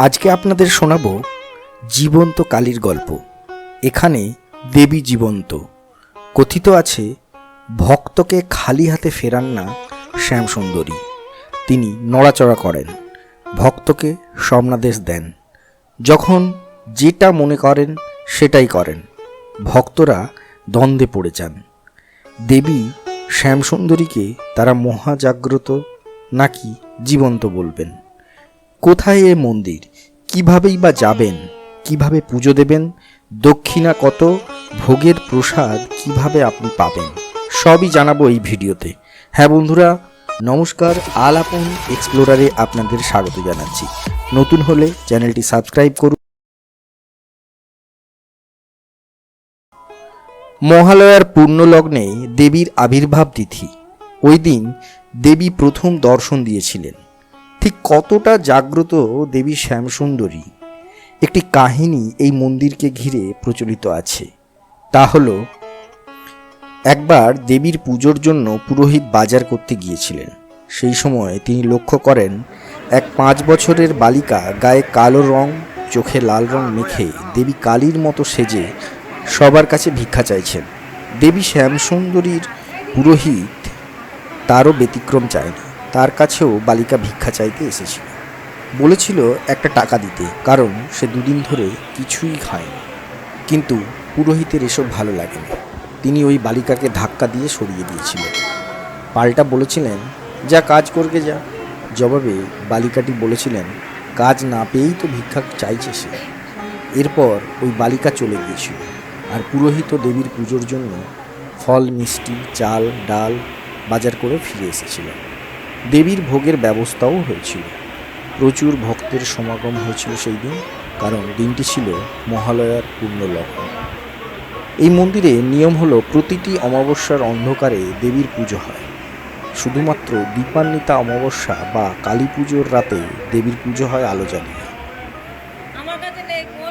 আজকে আপনাদের শোনাব জীবন্ত কালীর গল্প। এখানে দেবী জীবন্ত। কথিত আছে, ভক্তকে খালি হাতে ফেরান না শ্যামসুন্দরী। তিনি নড়াচড়া করেন, ভক্তকে স্বপ্নাদেশ দেন। যখন যেটা মনে করেন সেটাই করেন, ভক্তরা দ্বন্দ্বে পড়ে যান। দেবী শ্যামসুন্দরীকে তারা মহাজাগ্রত নাকি জীবন্ত বলবেন? কোথায় এ মন্দির? কিভাবেই বা যাবেন? কীভাবে পুজো দেবেন? দক্ষিণা কত? ভোগের প্রসাদ কীভাবে আপনি পাবেন? সবই জানাব এই ভিডিওতে। হ্যাঁ বন্ধুরা, নমস্কার আলাপন এক্সপ্লোরারে আপনাদের স্বাগত জানাচ্ছি। নতুন হলে চ্যানেলটি সাবস্ক্রাইব করুন। মহালয়ার পূর্ণলগ্নে দেবীর আবির্ভাব তিথি। ওই দিন দেবী প্রথম দর্শন দিয়েছিলেন। ঠিক কতটা জাগ্রত দেবী শ্যামসুন্দরী? একটি কাহিনী এই মন্দিরকে ঘিরে প্রচলিত আছে। তা হল, একবার দেবীর পুজোর জন্য পুরোহিত বাজার করতে গিয়েছিলেন। সেই সময় তিনি লক্ষ্য করেন, এক পাঁচ বছরের বালিকা গায়ে কালো রং, চোখে লাল রং মেখে দেবী কালীর মতো সেজে সবার কাছে ভিক্ষা চাইছেন। দেবী শ্যামসুন্দরীর পুরোহিত তারও ব্যতিক্রম চায়নি। তার কাছেও বালিকা ভিক্ষা চাইতে এসেছিল। বলেছিল একটা টাকা দিতে, কারণ সে দুদিন ধরে কিছুই খায়নি। কিন্তু পুরোহিতের এসব ভালো লাগেনি। তিনি ওই বালিকাকে ধাক্কা দিয়ে সরিয়ে দিয়েছিলেন। পাল্টা বলেছিলেন, যা কাজ করবে যা। জবাবে বালিকাটি বলেছিলেন, কাজ না পেয়েই তো ভিক্ষা চাইছে সে। এরপর ওই বালিকা চলে গিয়েছিল, আর পুরোহিত দেবীর পুজোর জন্য ফল, মিষ্টি, চাল, ডাল বাজার করে ফিরে এসেছিলেন। দেবীর ভোগের ব্যবস্থাও হয়েছিল। প্রচুর ভক্তের সমাগম হয়েছিল সেই দিন, কারণ দিনটি ছিল মহালয়ার পূর্ণ পূর্ণলগ্ন এই মন্দিরে নিয়ম হলো প্রতিটি অমাবস্যার অন্ধকারে দেবীর পুজো হয়। শুধুমাত্র দীপান্বিতা অমাবস্যা বা কালী পুজোর রাতে দেবীর পুজো হয় আলো জ্বালিয়ে।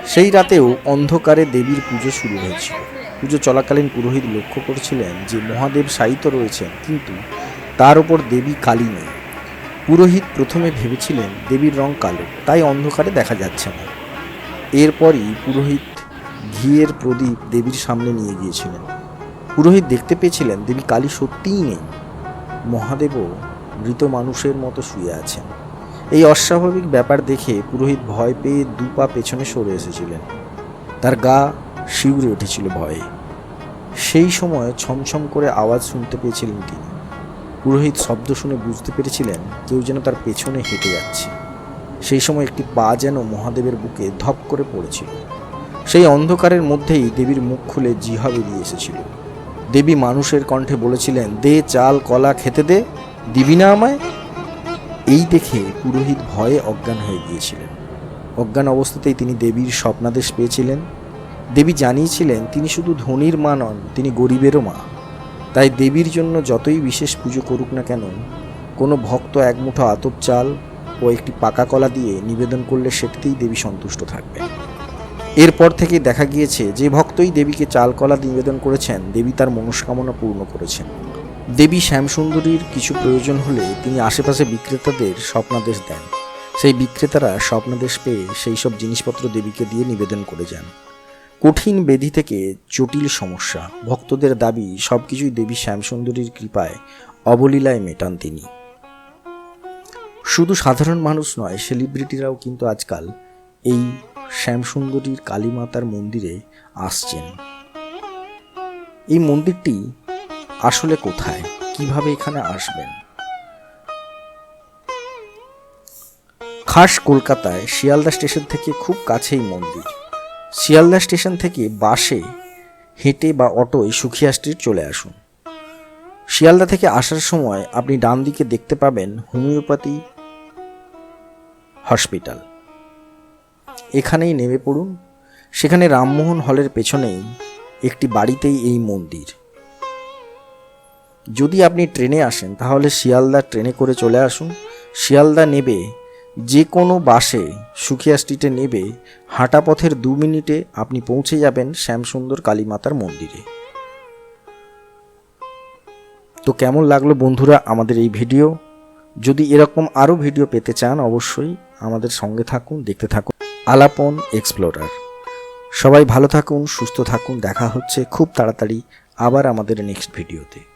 সেই রাতেও অন্ধকারে দেবীর পুজো শুরু হয়েছিল। পুজো চলাকালীন পুরোহিত লক্ষ্য করেছিলেন যে মহাদেব সাহিত্য রয়েছেন, কিন্তু তার ওপর দেবী কালী নেই। পুরোহিত প্রথমে ভেবেছিলেন দেবীর রং কালো, তাই অন্ধকারে দেখা যাচ্ছে না। এরপরই পুরোহিত ঘিয়ের প্রদীপ দেবীর সামনে নিয়ে গিয়েছিলেন। পুরোহিত দেখতে পেয়েছিলেন দেবী কালী সত্যিই নেই। মহাদেবও মৃত মানুষের মতো শুয়ে আছেন। এই অস্বাভাবিক ব্যাপার দেখে পুরোহিত ভয় পেয়ে দু পা পেছনে সরে এসেছিলেন। তার গা শিউরে উঠেছিল ভয়ে। সেই সময় ছমছম করে আওয়াজ শুনতে পেয়েছিলেন তিনি। পুরোহিত শব্দ শুনে বুঝতে পেরেছিলেন কেউ যেন তার পেছনে হেঁটে যাচ্ছে। সেই সময় একটি পা যেন মহাদেবের বুকে ধপ করে পড়েছিল। সেই অন্ধকারের মধ্যেই দেবীর মুখ খুলে জিহা বেরিয়ে এসেছিল। দেবী মানুষের কণ্ঠে বলেছিলেন, দে চাল, কলা খেতে দে, দিবি না আমায়? এই দেখে পুরোহিত ভয়ে অজ্ঞান হয়ে গিয়েছিলেন। অজ্ঞান অবস্থাতেই তিনি দেবীর স্বপ্নাদেশ পেয়েছিলেন। দেবী জানিয়েছিলেন, তিনি শুধু ধনীর মা নন, তিনি গরিবেরও মা। তাই দেবীর জন্য যতই বিশেষ পুজো করুক না কেন, কোনো ভক্ত এক মুঠো আতপ চাল ও একটি পাকা কলা দিয়ে নিবেদন করলে সেটিতেই দেবী সন্তুষ্ট থাকবে। এরপর থেকে দেখা গিয়েছে, যে ভক্তই দেবীকে চাল কলা নিবেদন করেছেন, দেবী তার মনস্কামনা পূর্ণ করেছেন। দেবী শ্যামসুন্দরীর কিছু প্রয়োজন হলে তিনি আশেপাশে বিক্রেতাদের স্বপ্নাদেশ দেন। সেই বিক্রেতারা স্বপ্নাদেশ পেয়ে সেই সব জিনিসপত্র দেবীকে দিয়ে নিবেদন করে যান। কঠিন বেধি থেকে জটিল সমস্যা। ভক্তদের দাবি, সবকিছুই দেবী শ্যামসুন্দরীর কৃপায় অবলীলায় মেটান তিনি। শুধু সাধারণ মানুষ নয় সেলিব্রিটিরাও কিন্তু আজকাল এই শ্যামসুন্দরীর কালীমাতার মন্দিরে আসছেন। এই মন্দিরটি আসলে কোথায়? কীভাবে এখানে আসবেন? খাস কলকাতায়, শিয়ালদা স্টেশন থেকে খুব কাছেই মন্দির। শিয়ালদা স্টেশন থেকে বাসে হেঁটে বা অটোয় সুখিয়া স্ট্রিট চলে আসুন। শিয়ালদা থেকে আসার সময় আপনি ডান দিকে দেখতে পাবেন হোমিওপ্যাথি হসপিটাল। এখানেই নেমে পড়ুন। সেখানে রামমোহন হলের পেছনেই একটি বাড়িতেই এই মন্দির। যদি আপনি ট্রেনে আসেন, তাহলে শিয়ালদা ট্রেনে করে চলে আসুন। শিয়ালদা নেবে যে কোনো বাসে সুখিয়া স্ট্রিটে নেবে, হাঁটা পথের দু মিনিটে আপনি পৌঁছে যাবেন শ্যামসুন্দর কালীমাতার মন্দিরে। তো কেমন লাগল বন্ধুরা আমাদের এই ভিডিও? যদি এরকম আরও ভিডিও পেতে চান অবশ্যই আমাদের সঙ্গে থাকুন, দেখতে থাকুন। আলাপন এক্সপ্লোরার। সবাই ভালো থাকুন, সুস্থ থাকুন, দেখা হচ্ছে খুব তাড়াতাড়ি আবার আমাদের নেক্সট ভিডিওতে।